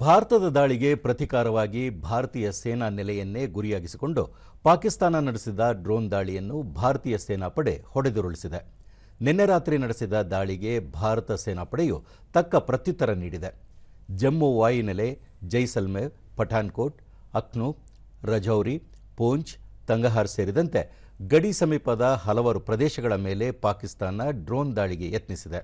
ಭಾರತದ ದಾಳಿಗೆ ಪ್ರತಿಕಾರವಾಗಿ ಭಾರತೀಯ ಸೇನಾ ನೆಲೆಯನ್ನೇ ಗುರಿಯಾಗಿಸಿಕೊಂಡು ಪಾಕಿಸ್ತಾನ ನಡೆಸಿದ ಡ್ರೋನ್ ದಾಳಿಯನ್ನು ಭಾರತೀಯ ಸೇನಾಪಡೆ ಹೊಡೆದುರುಳಿಸಿದೆ. ನಿನ್ನೆ ರಾತ್ರಿ ನಡೆಸಿದ ದಾಳಿಗೆ ಭಾರತ ಸೇನಾಪಡೆಯು ತಕ್ಕ ಪ್ರತ್ಯುತ್ತರ ನೀಡಿದೆ. ಜಮ್ಮು ವಾಯುನೆಲೆ ಜೈಸಲ್ಮೇರ್, ಪಠಾನ್ಕೋಟ್ ಅಕ್ನು ರಜೌರಿ, ಪೂಂಚ್, ತಂಗಹಾರ್ ಸೇರಿದಂತೆ ಗಡಿ ಸಮೀಪದ ಹಲವಾರು ಪ್ರದೇಶಗಳ ಮೇಲೆ ಪಾಕಿಸ್ತಾನ ಡ್ರೋನ್ ದಾಳಿಗೆ ಯತ್ನಿಸಿದೆ.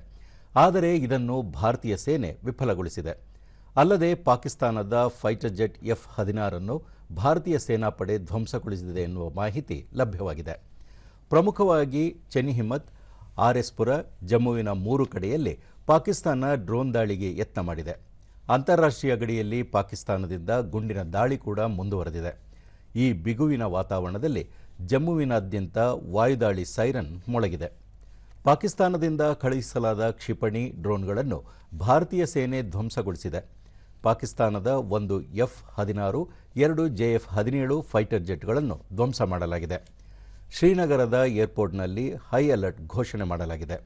ಆದರೆ ಇದನ್ನು ಭಾರತೀಯ ಸೇನೆ ವಿಫಲಗೊಳಿಸಿದೆ. ಅಲ್ಲದೆ ಪಾಕಿಸ್ತಾನದ ಫೈಟರ್ ಜೆಟ್ ಎಫ್ ಹದಿನಾರನ್ನು ಭಾರತೀಯ ಸೇನಾಪಡೆ ಧ್ವಂಸಗೊಳಿಸಿದೆ ಎನ್ನುವ ಮಾಹಿತಿ ಲಭ್ಯವಾಗಿದೆ. ಪ್ರಮುಖವಾಗಿ ಚೆನಿಹಿಮ್ಮತ್ ಆರ್ಎಸ್ಪುರ, ಜಮ್ಮುವಿನ ಮೂರು ಕಡೆಯಲ್ಲಿ ಪಾಕಿಸ್ತಾನ ಡ್ರೋನ್ ದಾಳಿಗೆ ಯತ್ನ ಮಾಡಿದೆ. ಅಂತಾರಾಷ್ಟ್ರೀಯ ಗಡಿಯಲ್ಲಿ ಪಾಕಿಸ್ತಾನದಿಂದ ಗುಂಡಿನ ದಾಳಿ ಕೂಡ ಮುಂದುವರೆದಿದೆ. ಈ ಬಿಗುವಿನ ವಾತಾವರಣದಲ್ಲಿ ಜಮ್ಮುವಿನಾದ್ಯಂತ ವಾಯುದಾಳಿ ಸೈರನ್ ಮೊಳಗಿದೆ. ಪಾಕಿಸ್ತಾನದಿಂದ ಕಳುಹಿಸಲಾದ ಕ್ಷಿಪಣಿ ಡ್ರೋನ್ಗಳನ್ನು ಭಾರತೀಯ ಸೇನೆ ಧ್ವಂಸಗೊಳಿಸಿದೆ. ಪಾಕಿಸ್ತಾನದ ಒಂದು ಎಫ್ ಹದಿನಾರು, ಎರಡು ಜೆಎಫ್ ಹದಿನೇಳು ಫೈಟರ್ ಜೆಟ್ಗಳನ್ನು ಧ್ವಂಸ ಮಾಡಲಾಗಿದೆ. ಶ್ರೀನಗರದ ಏರ್ಪೋರ್ಟ್ನಲ್ಲಿ ಹೈ ಅಲರ್ಟ್ ಘೋಷಣೆ ಮಾಡಲಾಗಿದೆ.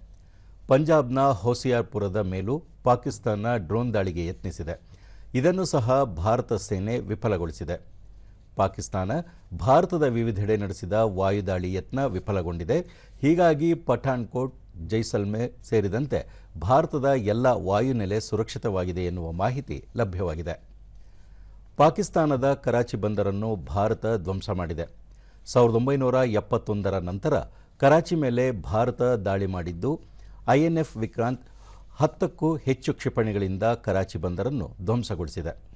ಪಂಜಾಬ್ನ ಹೋಸಿಯಾರ್ಪುರದ ಮೇಲೂ ಪಾಕಿಸ್ತಾನ ಡ್ರೋನ್ ದಾಳಿಗೆ ಯತ್ನಿಸಿದೆ. ಇದನ್ನು ಸಹ ಭಾರತ ಸೇನೆ ವಿಫಲಗೊಳಿಸಿದೆ. ಪಾಕಿಸ್ತಾನ ಭಾರತದ ವಿವಿಧೆಡೆ ನಡೆಸಿದ ವಾಯುದಾಳಿ ಯತ್ನ ವಿಫಲಗೊಂಡಿದೆ. ಹೀಗಾಗಿ ಪಠಾನ್ಕೋಟ್ ಜೈಸಲ್ಮೇರ್ ಸೇರಿದಂತೆ ಭಾರತದ ಎಲ್ಲ ವಾಯುನೆಲೆ ಸುರಕ್ಷಿತವಾಗಿದೆ ಎನ್ನುವ ಮಾಹಿತಿ ಲಭ್ಯವಾಗಿದೆ. ಪಾಕಿಸ್ತಾನದ ಕರಾಚಿ ಬಂದರನ್ನು ಭಾರತ ಧ್ವಂಸ ಮಾಡಿದೆ. ಸಾವಿರದ ಒಂಬೈನೂರ ಎಪ್ಪತ್ತೊಂದರ ನಂತರ ಕರಾಚಿ ಮೇಲೆ ಭಾರತ ದಾಳಿ ಮಾಡಿದ್ದು, ಐಎನ್ಎಫ್ ವಿಕ್ರಾಂತ್ ಹತ್ತಕ್ಕೂ ಹೆಚ್ಚು ಕ್ಷಿಪಣಿಗಳಿಂದ ಕರಾಚಿ ಬಂದರನ್ನು ಧ್ವಂಸಗೊಳಿಸಿದೆ.